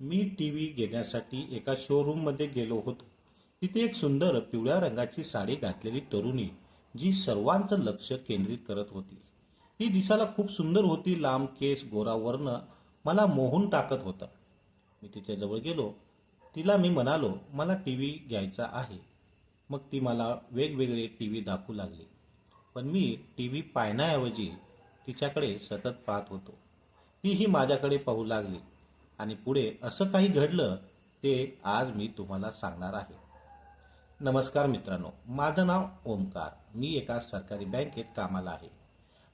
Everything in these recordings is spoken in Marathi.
मी टी व्ही घेण्यासाठी एका शोरूममध्ये गेलो होतो. तिथे एक सुंदर पिवळ्या रंगाची साडी घातलेली तरुणी जी सर्वांचं लक्ष केंद्रित करत होती. ती दिसायला खूप सुंदर होती लांब केस गोरा वर्ण मला मोहून टाकत होता. मी तिच्याजवळ गेलो. तिला मी म्हणालो मला टी व्ही घ्यायचा आहे. मग ती मला वेगवेगळे टी व्ही दाखवू लागली. पण मी टी व्ही पाहण्याऐवजी तिच्याकडे सतत पाहत होतो. तीही माझ्याकडे पाहू लागली. आणि पुढे असं काही घडलं ते आज मी तुम्हाला सांगणार आहे. नमस्कार मित्रांनो माझं नाव ओमकार. मी एका सरकारी बँकेत कामाला आहे.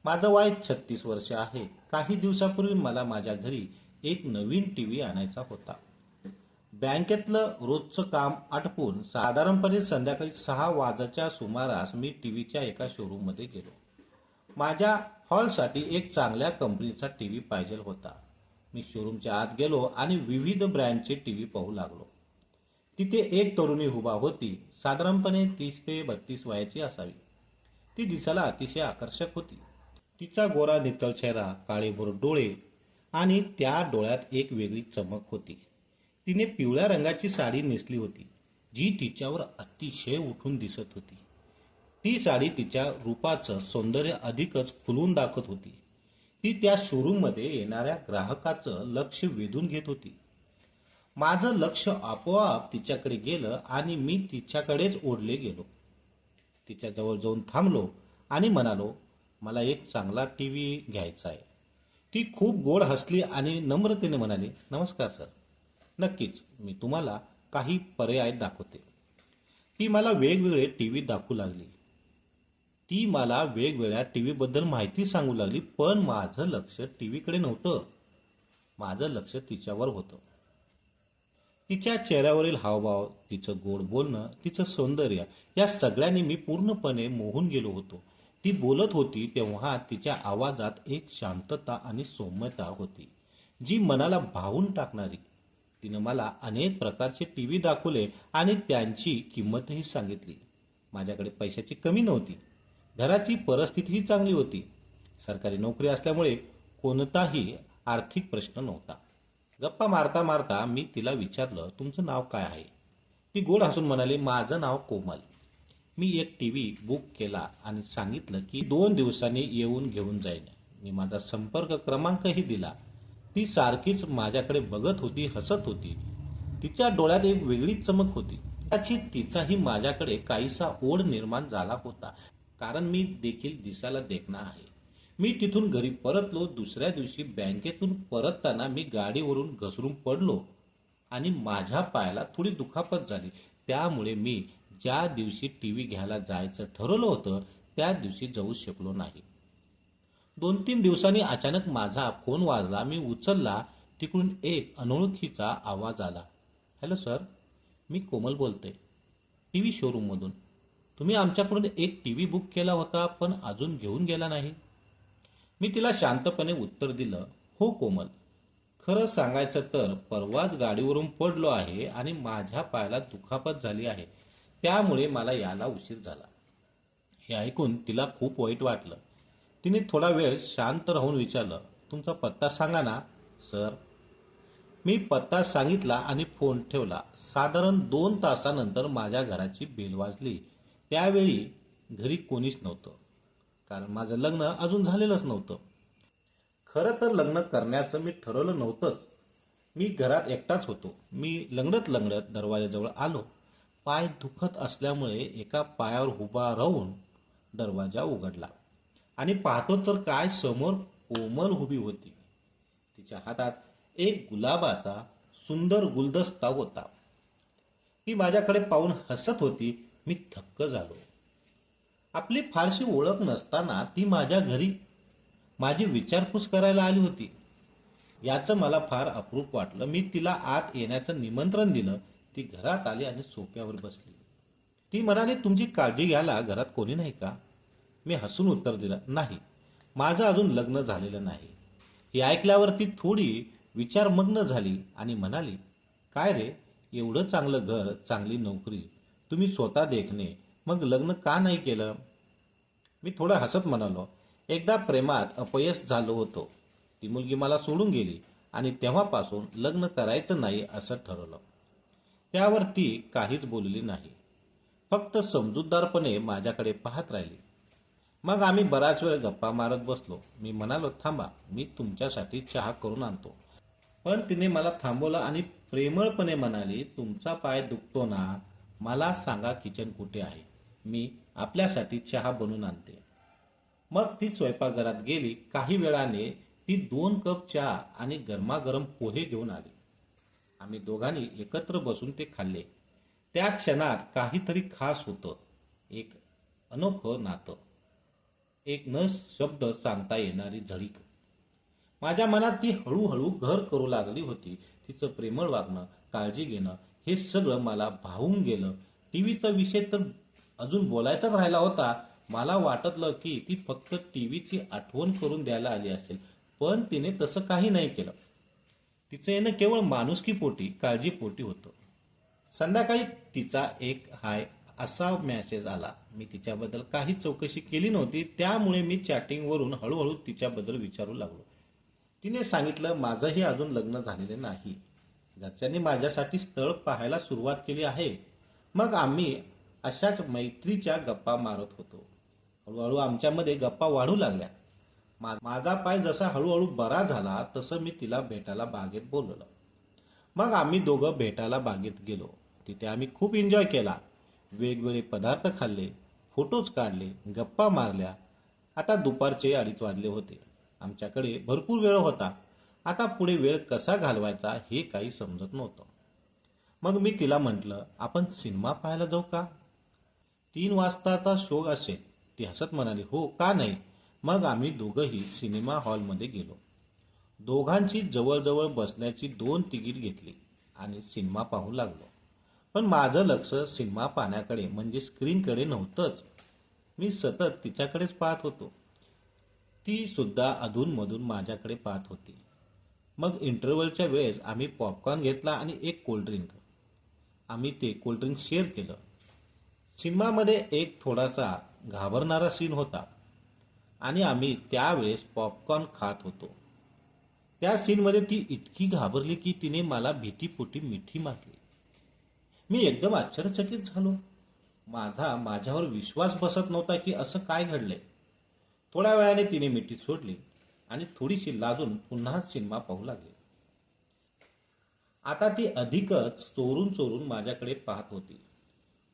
माझं वय छत्तीस वर्ष आहे. काही दिवसापूर्वी मला माझ्या घरी एक नवीन टी व्ही आणायचा होता. बँकेतलं रोजचं काम आटपून साधारणपणे संध्याकाळी सहा वाजाच्या सुमारास मी टी व्हीच्या एका शोरूममध्ये गेलो. माझ्या हॉलसाठी एक चांगल्या कंपनीचा टी व्ही पाहिजे होता. मी शोरूमच्या आत गेलो आणि विविध ब्रँडचे टी व्ही पाहू लागलो. तिथे एक तरुणी उभा होती. साधारणपणे तीस ते बत्तीस वयाची असावी. ती दिसायला अतिशय आकर्षक होती. तिचा गोरा नितळ चेहरा काळेभोर डोळे आणि त्या डोळ्यात एक वेगळी चमक होती. तिने पिवळ्या रंगाची साडी नेसली होती जी तिच्यावर अतिशय उठून दिसत होती. ती साडी तिच्या रूपाचं सौंदर्य अधिकच खुलून दाखवत होती. ती त्या शोरूममध्ये येणाऱ्या ग्राहकाचं लक्ष वेधून घेत होती. माझं लक्ष आपोआप तिच्याकडे गेलं आणि मी तिच्याकडेच ओढले गेलो. तिच्याजवळ जाऊन थांबलो आणि म्हणालो मला एक चांगला टी व्ही घ्यायचा आहे. ती खूप गोड हसली आणि नम्रतेने म्हणाली नमस्कार सर. नक्कीच मी तुम्हाला काही पर्याय दाखवते. ती मला वेगवेगळे टी व्ही दाखवू लागली. ती मला वेगवेगळ्या टी व्हीबद्दल माहिती सांगू लागली पण माझं लक्ष टी व्हीकडे नव्हतं. माझं लक्ष तिच्यावर होतं. तिच्या चेहऱ्यावरील हावभाव तिचं गोड बोलणं तिचं सौंदर्य या सगळ्यांनी मी पूर्णपणे मोहून गेलो होतो. ती बोलत होती तेव्हा तिच्या आवाजात एक शांतता आणि सौम्यता होती जी मनाला भावून टाकणारी. तिनं मला अनेक प्रकारचे टी व्ही दाखवले आणि त्यांची किंमतही सांगितली. माझ्याकडे पैशाची कमी नव्हती. घराची परिस्थितीही चांगली होती. सरकारी नोकरी असल्यामुळे कोणताही आर्थिक प्रश्न नव्हता. गप्पा मारता मारता मी तिला विचारलं तुमचं नाव काय आहे? ती गोड हसून म्हणाली माझं नाव कोमल. मी एक टी व्ही बुक केला आणि सांगितलं की दोन दिवसांनी येऊन घेऊन जाईन. मी माझा संपर्क क्रमांकही दिला. ती सारखीच माझ्याकडे बघत होती हसत होती. तिच्या डोळ्यात एक वेगळीच चमक होती. त्याची तिचाही माझ्याकडे काहीसा ओढ निर्माण झाला होता. कारण मी देखील दिसायला देखणा आहे. मी तिथून घरी परतलो दुसऱ्या दिवशी बँकेतून परतताना मी गाडीवरून घसरून पडलो आणि माझ्या पायाला थोडी दुखापत झाली. त्यामुळे मी ज्या दिवशी टी व्ही घ्यायला जायचं ठरवलं होतं त्या दिवशी जाऊ शकलो नाही. दोन तीन दिवसांनी अचानक माझा फोन वाजला. मी उचलला. तिकडून एक अनोळखीचा आवाज आला. हॅलो सर मी कोमल बोलते टी व्ही शोरूममधून. तुम्ही आमच्याकडून एक टी व्ही बुक केला होता पण अजून घेऊन गेला नाही. मी तिला शांतपणे उत्तर दिलं हो कोमल. खरं सांगायचं तर परवाच गाडीवरून पडलो आहे आणि माझ्या पायाला दुखापत झाली आहे. त्यामुळे मला याला उशीर झाला. हे ऐकून तिला खूप वाईट वाटलं. तिने थोडा वेळ शांत राहून विचारलं तुमचा पत्ता सांगा ना सर. मी पत्ता सांगितला आणि फोन ठेवला. साधारण दोन तासानंतर माझ्या घराची बेल वाजली. त्यावेळी घरी कोणीच नव्हतं. कारण माझं लग्न अजून झालेलंच नव्हतं. खरं तर लग्न करण्याचं मी ठरवलं नव्हतंच. मी घरात एकटाच होतो. मी लंगडत लंगडत दरवाजाजवळ आलो. पाय दुखत असल्यामुळे एका पायावर उभा राहून दरवाजा उघडला. आणि पाहतो तर काय समोर कोमल उभी होती. तिच्या हातात एक गुलाबाचा सुंदर गुलदस्ता होता. ती माझ्याकडे पाहून हसत होती. मी थक्क झालो. आपली फारशी ओळख नसताना ती माझ्या घरी माझी विचारपूस करायला आली होती. याचं मला फार अप्रूप वाटलं. मी तिला आत येण्याचं निमंत्रण दिलं. ती घरात आली आणि सोप्यावर बसली. ती म्हणाली तुमची काळजी घ्यायला घरात कोणी नाही का? मी हसून उत्तर दिलं नाही. माझं अजून लग्न झालेलं नाही. हे ऐकल्यावर ती थोडी विचारमग्न झाली आणि म्हणाली काय रे? एवढं चांगलं घर चांगली नोकरी तुम्ही स्वतः देखणे. मग लग्न का नाही केलं? मी थोडं हसत म्हणालो. एकदा प्रेमात अपयश झालो होतो. ती मुलगी मला सोडून गेली आणि तेव्हापासून लग्न करायचं नाही असं ठरवलं. त्यावर ती काहीच बोलली नाही. फक्त समजूतदारपणे माझ्याकडे पाहत राहिली. मग आम्ही बराच वेळ गप्पा मारत बसलो. मी म्हणालो थांबा मी तुमच्यासाठी चहा करून आणतो. पण तिने मला थांबवलं आणि प्रेमळपणे म्हणाली तुमचा पाय दुखतो ना. मला सांगा किचन कुठे आहे? मी आपल्यासाठी चहा बनवून आणते. मग ती स्वयंपाकघरात गेली. काही वेळाने ती दोन कप चहा आणि गरमागरम पोहे घेऊन आली. आम्ही दोघांनी एकत्र बसून ते खाल्ले. त्या क्षणात काहीतरी खास होतं. एक अनोखं नातं. एक न शब्द सांगता येणारी झळीक. माझ्या मनात ती हळूहळू घर करू लागली होती. तिचं प्रेमळ वागणं काळजी घेणं हे सगळं मला भावून गेलं. टी व्हीचा विषय तर अजून बोलायचाच राहिला होता. मला वाटतलं की ती फक्त टी व्हीची आठवण करून द्यायला आली असेल. पण तिने तसं काही नाही केलं. तिचं येणं केवळ माणुसकीपोटी काळजीपोटी होतं. संध्याकाळी तिचा एक हाय असा मेसेज आला. मी तिच्याबद्दल काही चौकशी केली नव्हती. त्यामुळे मी चॅटिंगवरून हळूहळू तिच्याबद्दल विचारू लागलो. तिने सांगितलं माझंही अजून लग्न झालेलं नाही. घरच्यांनी माझ्यासाठी स्थळ पाहायला सुरुवात केली आहे मग आम्ही अशाच मैत्रीच्या गप्पा मारत होतो. हळूहळू आमच्यामध्ये गप्पा वाढू लागल्या. मा- माझा पाय जसा हळूहळू बरा झाला तसं मी तिला भेटायला बागेत बोलवलं. मग आम्ही दोघं भेटायला बागेत गेलो. तिथे आम्ही खूप एन्जॉय केला. वेगवेगळे पदार्थ खाल्ले फोटोज काढले गप्पा मारल्या. आता दुपारचे अडीच वाजले होते. आमच्याकडे भरपूर वेळ होता. आता पुढे वेळ कसा घालवायचा हे काही समजत नव्हतं. मग मी तिला म्हटलं आपण सिनेमा पाहायला जाऊ का? तीन वाजताचा शो असेल. ती हसत म्हणाली हो का नाही? मग आम्ही दोघंही सिनेमा हॉलमध्ये गेलो. दोघांची जवळजवळ बसण्याची दोन तिकीट घेतली आणि सिनेमा पाहू लागलो. पण माझं लक्ष सिनेमा पाहण्याकडे म्हणजे स्क्रीनकडे नव्हतंच. मी सतत तिच्याकडेच पाहत होतो. ती सुद्धा अधूनमधून माझ्याकडे पाहत होती. मग इंटरव्हलच्या वेळेस आम्ही पॉपकॉर्न घेतला आणि एक कोल्ड्रिंक आम्ही ते कोल्ड्रिंक शेअर केलं. सिनेमामध्ये एक थोडासा घाबरणारा सीन होता. आणि आम्ही त्यावेळेस पॉपकॉर्न खात होतो. त्या सीनमध्ये ती इतकी घाबरली की तिने मला भीतीपोटी मिठी मागली मी एकदम आश्चर्यचकित झालो. माझा माझ्यावर विश्वास बसत नव्हता की असं काय घडलंय. थोड्या वेळाने तिने मिठी सोडली. आणि थोडीशी लाजून पुन्हा सिनेमा पाहू लागली. आता ती अधिकच चोरून चोरून माझ्याकडे पाहत होती.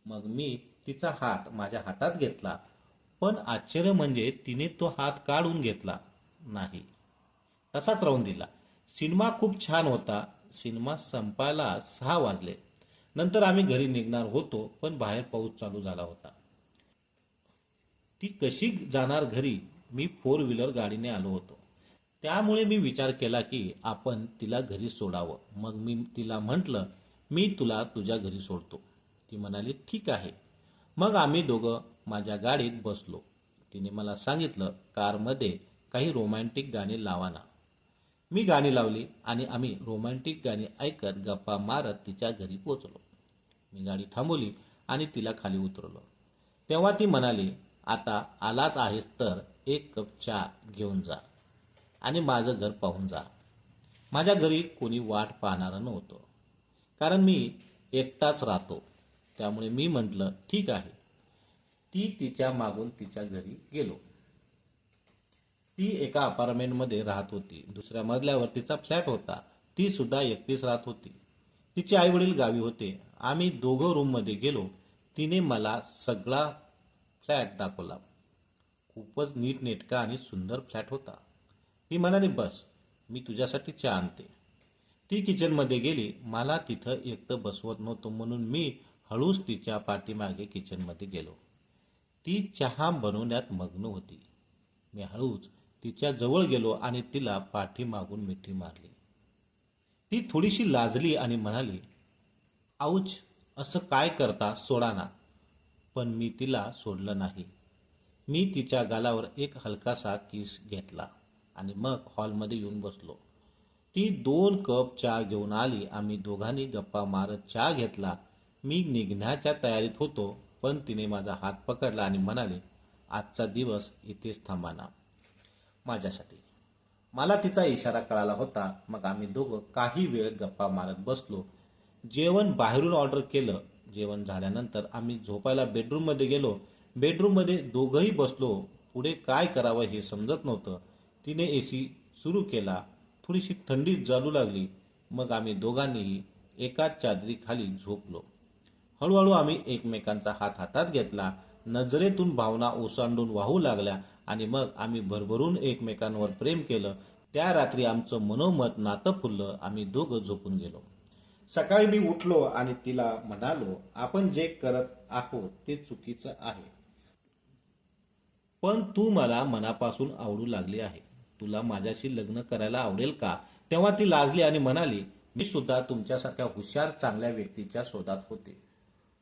मग मी तिचा हात माझ्या हातात घेतला पण आश्चर्य म्हणजे तिने तो हात काढून घेतला नाही. तसाच राहून दिला. सिनेमा खूप छान होता. सिनेमा संपायला सहा वाजले. नंतर आम्ही घरी निघणार होतो पण बाहेर पाऊस चालू झाला होता. ती कशी जाणार घरी? मी फोर व्हीलर गाडीने आलो होतो. त्यामुळे मी विचार केला की आपण तिला घरी सोडावं. मग मी तिला म्हटलं मी तुला तुझ्या घरी सोडतो. ती म्हणाली ठीक आहे. मग आम्ही दोघं माझ्या गाडीत बसलो. तिने मला सांगितलं कारमध्ये काही रोमॅन्टिक गाणी लावाना मी गाणी लावली आणि आम्ही रोमॅन्टिक गाणी ऐकत गप्पा मारत तिच्या घरी पोचलो मी गाडी थांबवली आणि तिला खाली उतरलो तेव्हा ती म्हणाली आता आलाच आहेस तर एक कप चहा घेऊन जा. आणि माझं घर पाहून जा. माझ्या घरी कोणी वाट पाहणारं नव्हतं. कारण मी एकटाच राहतो. त्यामुळे मी म्हटलं ठीक आहे. ती तिच्या मागून तिच्या घरी गेलो. ती एका अपार्टमेंटमध्ये राहत होती. दुसऱ्या मजल्यावर तिचा फ्लॅट होता. ती सुद्धा एकटीच राहत होती. तिचे आई वडील गावी होते. आम्ही दोघं रूममध्ये गेलो. तिने मला सगळा फ्लॅट दाखवला. खूपच नीटनेटका आणि सुंदर फ्लॅट होता. ती म्हणाली बस मी तुझ्यासाठी चहा आणते. ती किचनमध्ये गेली. मला तिथं एकटं बसवत नव्हतं म्हणून मी हळूच तिच्या पाठीमागे किचनमध्ये गेलो. ती चहा बनवण्यात मग्न होती. मी हळूच तिच्या जवळ गेलो आणि तिला पाठीमागून मिठी मारली. ती थोडीशी लाजली आणि म्हणाली आऊच असं काय करता? सोडा ना. पण मी तिला सोडलं नाही. मी तिच्या गालावर एक हलकासा किस घेतला. आणि मग हॉलमध्ये येऊन बसलो. ती दोन कप चहा घेऊन आली. आम्ही दोघांनी गप्पा मारत चहा घेतला. मी निघण्याच्या तयारीत होतो पण तिने माझा हात पकडला आणि म्हणाले आजचा दिवस इथेच थांबाना माझ्यासाठी. मला तिचा इशारा कळाला होता. मग आम्ही दोघं काही वेळ गप्पा मारत बसलो. जेवण बाहेरून ऑर्डर केलं. जेवण झाल्यानंतर आम्ही झोपायला बेडरूममध्ये गेलो. बेडरूममध्ये दोघंही बसलो. पुढे काय करावं हे समजत नव्हतं. तिने ए सी सुरू केला. थोडीशी थंडी चालू लागली. मग आम्ही दोघांनीही एकाच चादरीखाली झोपलो. हळूहळू आम्ही एकमेकांचा हात हातात घेतला. नजरेतून भावना ओसांडून वाहू लागल्या आणि मग आम्ही भरभरून एकमेकांवर प्रेम केलं. त्या रात्री आमचं मनोमत नातं फुललं. आम्ही दोघं झोपून गेलो. सकाळी मी उठलो आणि तिला म्हणालो आपण जे करत आहोत ते चुकीचं आहे. पण तू मला मनापासून आवडू लागली आहे. तुला माझ्याशी लग्न करायला आवडेल का? तेव्हा ती लाजली आणि म्हणाली मी सुद्धा तुमच्यासारख्या हुशार चांगल्या व्यक्तीच्या शोधात होते.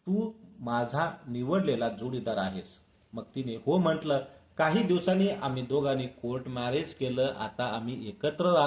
तू माझा निवडलेला जोडीदार आहेस. मग तिने हो म्हटलं काही दिवसांनी आम्ही दोघांनी कोर्ट मॅरेज केलं आता आम्ही एकत्र राहतो.